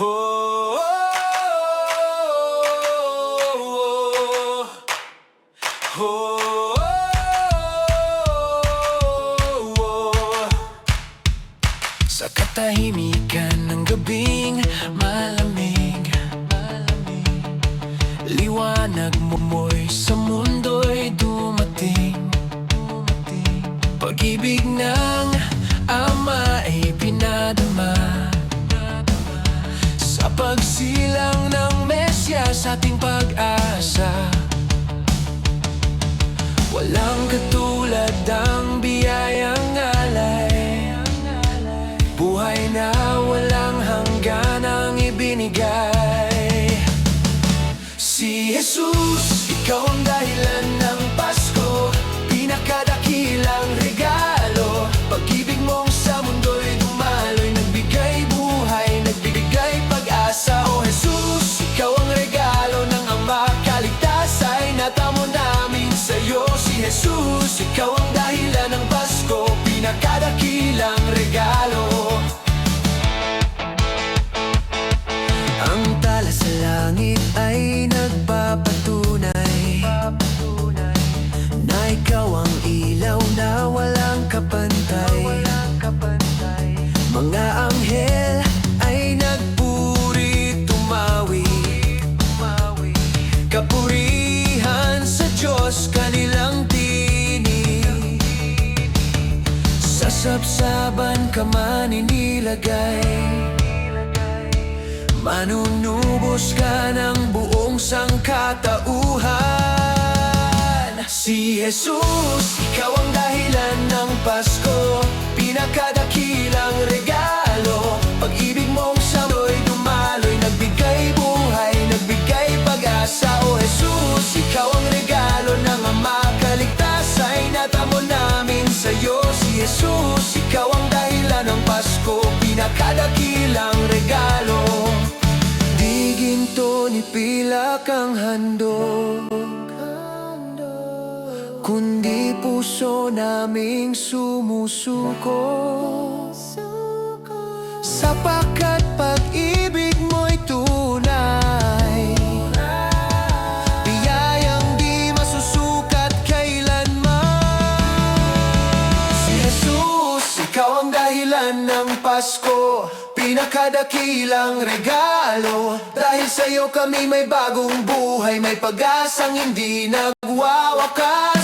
Oh, oh, oh, oh. Sa katahimikan ng gabing malamig Liwanag mo mo'y sa mundo'y dumating Pag-ibig ng pagsilang ng Mesya sa ating pag-asa. Walang katulad ang biyayang alay. Buhay na walang hanggan ang ibinigay Kaligtas ay natamo namin sa'yo Si Jesus, ikaw ang dahilan ng Pasko. Pinakadakilang sapsaban ka man inilagay. Manunubos ka ng buong sangkatauhan. Si Jesus, ikaw ang dahilan ng Pasko. Pinakadakilang regalo. Pag-ibig mong samoy dumaloy. Nagbigay buhay, nagbigay pag-asa. O Jesus, ikaw ang regalo ng Ama. Kaligtas ay natamo namin Jesus, ikaw ang dahilan ng Pasko Pinakadakilang regalo. Di ginto ni pilak ang handog Kundi puso naming sumusuko. Sapagkat pag-ibig dahilan ng Pasko Pinakadakilang regalo. Dahil sa'yo kami may bagong buhay May pag-asang hindi nagwawakas